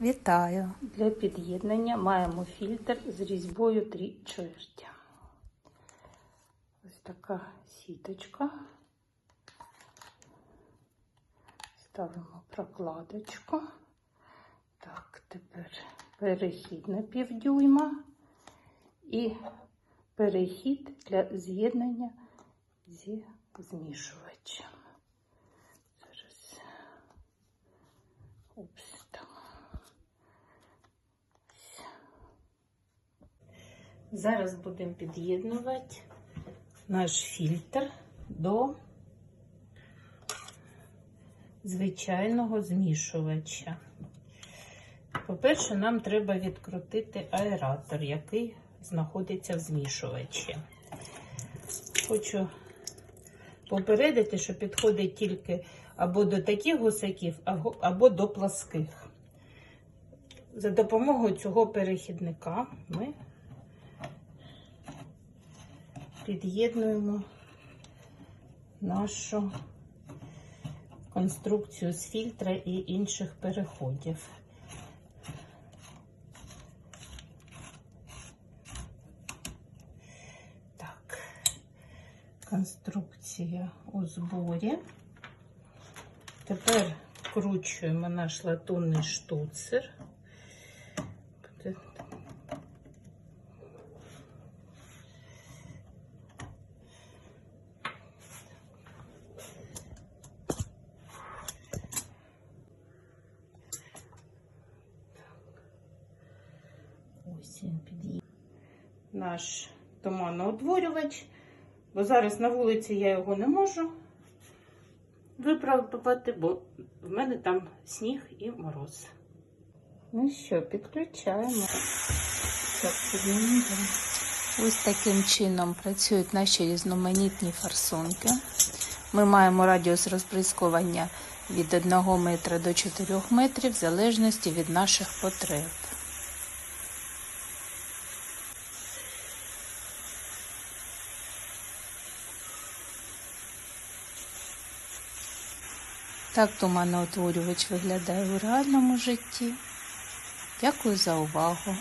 Вітаю! Для під'єднання маємо фільтр з різьбою 3 чверті. Ось така сіточка. Ставимо прокладочку. Так, тепер перехід на півдюйма і перехід для з'єднання зі змішувачем. Зараз. Упс, там. Зараз будемо під'єднувати наш фільтр до звичайного змішувача. По-перше, нам треба відкрутити аератор, який знаходиться в змішувачі. Хочу попередити, що підходить тільки або до таких гусаків, або- до пласких. За допомогою цього перехідника ми під'єднуємо нашу конструкцію з фільтра і інших переходів. Так, конструкція у зборі. Тепер вкручуємо наш латунний штуцер. Ось він під'їхав. Наш туманоутворювач. Бо зараз на вулиці я його не можу виправдувати, бо в мене там сніг і мороз. Ну що, підключаємо. Ось таким чином працюють наші різноманітні форсунки. Ми маємо радіус розбризкування від 1 метра до 4 метрів в залежності від наших потреб. Так туманоутворювач виглядає у реальному житті. Дякую за увагу.